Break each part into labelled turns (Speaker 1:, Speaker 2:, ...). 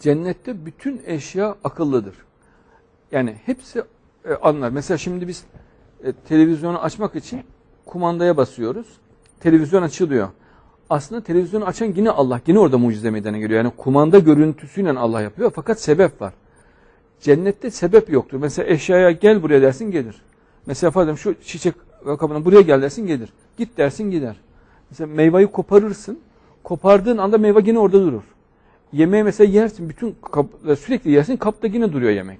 Speaker 1: Cennette bütün eşya akıllıdır. Yani hepsi e, anlar. Mesela şimdi biz e, televizyonu açmak için kumandaya basıyoruz. Televizyon açılıyor. Aslında televizyonu açan yine Allah. Yine orada mucize meydana geliyor. Yani kumanda görüntüsüyle Allah yapıyor. Fakat sebep var. Cennette sebep yoktur. Mesela eşyaya gel buraya dersin gelir. Mesela efendim şu çiçek kabına buraya gel dersin gelir. Git dersin gider. Mesela meyveyi koparırsın. Kopardığın anda meyve yine orada durur. Yemeği mesela yersin. Bütün kap, sürekli yersin. Kapta yine duruyor yemek.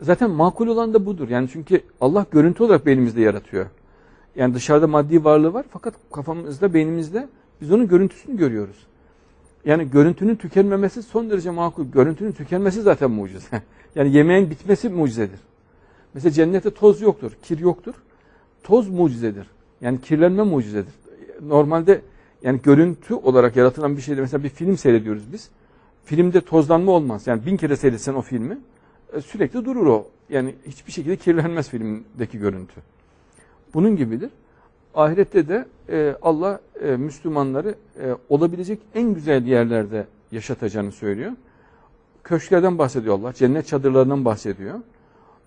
Speaker 1: Zaten makul olan da budur. Yani çünkü Allah görüntü olarak beynimizde yaratıyor. Yani dışarıda maddi varlığı var fakat kafamızda, beynimizde biz onun görüntüsünü görüyoruz. Yani görüntünün tükenmemesi son derece makul. Görüntünün tükenmesi zaten mucize. Yani yemeğin bitmesi mucizedir. Mesela cennette toz yoktur, kir yoktur. Toz mucizedir. Yani kirlenme mucizedir. Normalde yani görüntü olarak yaratılan bir şeyde mesela bir film seyrediyoruz biz. Filmde tozlanma olmaz. Yani bin kere seyretsen o filmi e, sürekli durur o. Yani hiçbir şekilde kirlenmez filmdeki görüntü. Bunun gibidir. Ahirette de e, Allah e, Müslümanları e, olabilecek en güzel yerlerde yaşatacağını söylüyor. Köşklerden bahsediyor Allah, cennet çadırlarından bahsediyor.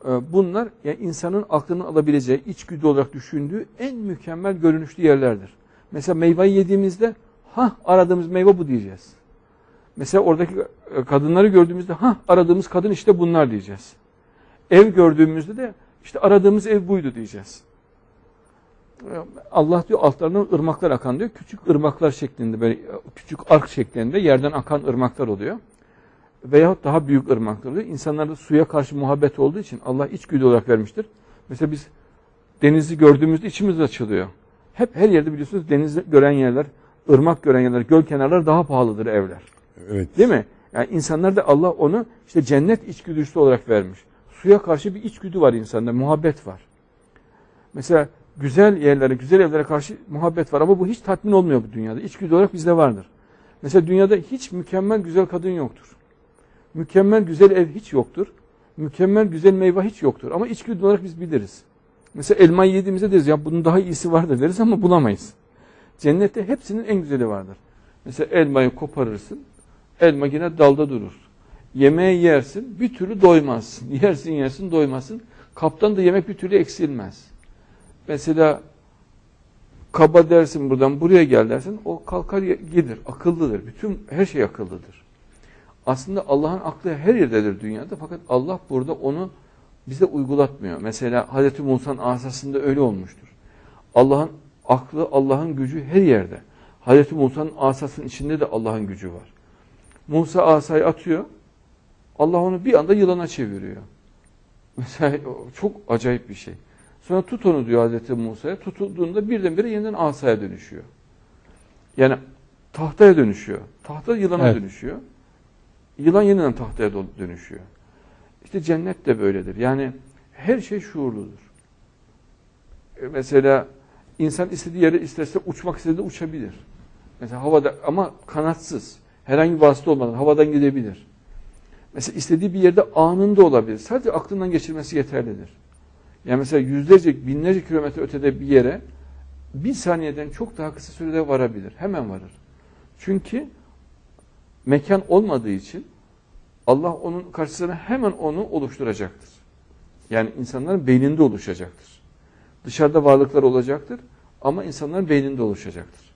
Speaker 1: E, bunlar yani insanın aklını alabileceği, içgüdü olarak düşündüğü en mükemmel görünüşlü yerlerdir. Mesela meyveyi yediğimizde, ha aradığımız meyve bu diyeceğiz. Mesela oradaki e, kadınları gördüğümüzde, ha aradığımız kadın işte bunlar diyeceğiz. Ev gördüğümüzde de işte aradığımız ev buydu diyeceğiz. Allah diyor altlarından ırmaklar akan diyor. Küçük ırmaklar şeklinde böyle küçük ark şeklinde yerden akan ırmaklar oluyor. Veyahut daha büyük ırmaklar oluyor. İnsanlarda suya karşı muhabbet olduğu için Allah içgüdü olarak vermiştir. Mesela biz denizi gördüğümüzde içimiz açılıyor. Hep her yerde biliyorsunuz deniz gören yerler, ırmak gören yerler, göl kenarları daha pahalıdır evler.
Speaker 2: Evet.
Speaker 1: Değil mi? Yani insanlar da Allah onu işte cennet içgüdüsü olarak vermiş. Suya karşı bir içgüdü var insanda, muhabbet var. Mesela güzel yerlere, güzel evlere karşı muhabbet var ama bu hiç tatmin olmuyor bu dünyada. İçgüdü olarak bizde vardır. Mesela dünyada hiç mükemmel güzel kadın yoktur. Mükemmel güzel ev hiç yoktur. Mükemmel güzel meyve hiç yoktur. Ama içgüdü olarak biz biliriz. Mesela elmayı yediğimizde deriz ya bunun daha iyisi vardır deriz ama bulamayız. Cennette hepsinin en güzeli vardır. Mesela elmayı koparırsın, elma yine dalda durur. Yemeği yersin, bir türlü doymazsın. Yersin yersin doymazsın. Kaptan da yemek bir türlü eksilmez. Mesela kaba dersin buradan buraya gel dersin o kalkar gelir. Akıllıdır. Bütün her şey akıllıdır. Aslında Allah'ın aklı her yerdedir dünyada fakat Allah burada onu bize uygulatmıyor. Mesela Hazreti Musa'nın asasında öyle olmuştur. Allah'ın aklı, Allah'ın gücü her yerde. Hazreti Musa'nın asasının içinde de Allah'ın gücü var. Musa asayı atıyor. Allah onu bir anda yılana çeviriyor. Mesela çok acayip bir şey. Sonra tut onu diyor Hazreti Musa'ya. Tutulduğunda birdenbire yeniden asaya dönüşüyor. Yani tahtaya dönüşüyor. Tahta yılana
Speaker 2: Evet.
Speaker 1: dönüşüyor. Yılan yeniden tahtaya dönüşüyor. İşte cennet de böyledir. Yani her şey şuurludur. E, Mesela insan istediği yere isterse uçmak istediğinde uçabilir. Mesela havada ama kanatsız. Herhangi bir vasıta olmadan havadan gidebilir. Mesela istediği bir yerde anında olabilir. Sadece aklından geçirmesi yeterlidir. Yani mesela yüzlerce, binlerce kilometre ötede bir yere bir saniyeden çok daha kısa sürede varabilir. Hemen varır. Çünkü mekan olmadığı için Allah onun karşısına hemen onu oluşturacaktır. Yani insanların beyninde oluşacaktır. Dışarıda varlıklar olacaktır ama insanların beyninde oluşacaktır.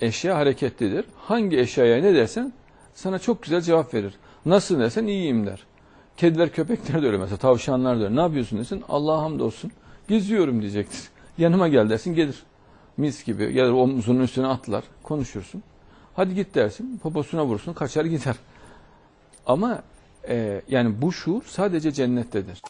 Speaker 1: Eşya hareketlidir. Hangi eşyaya ne dersen sana çok güzel cevap verir. Nasıl dersen iyiyim der. Kediler, köpekler de öyle mesela. Tavşanlar da öyle. Ne yapıyorsun desin. Allah'a hamdolsun. Geziyorum diyecektir. Yanıma gel dersin gelir. Mis gibi. Gelir omzunun üstüne atlar. Konuşursun. Hadi git dersin. Poposuna vursun. Kaçar gider. Ama e, yani bu şuur sadece cennettedir.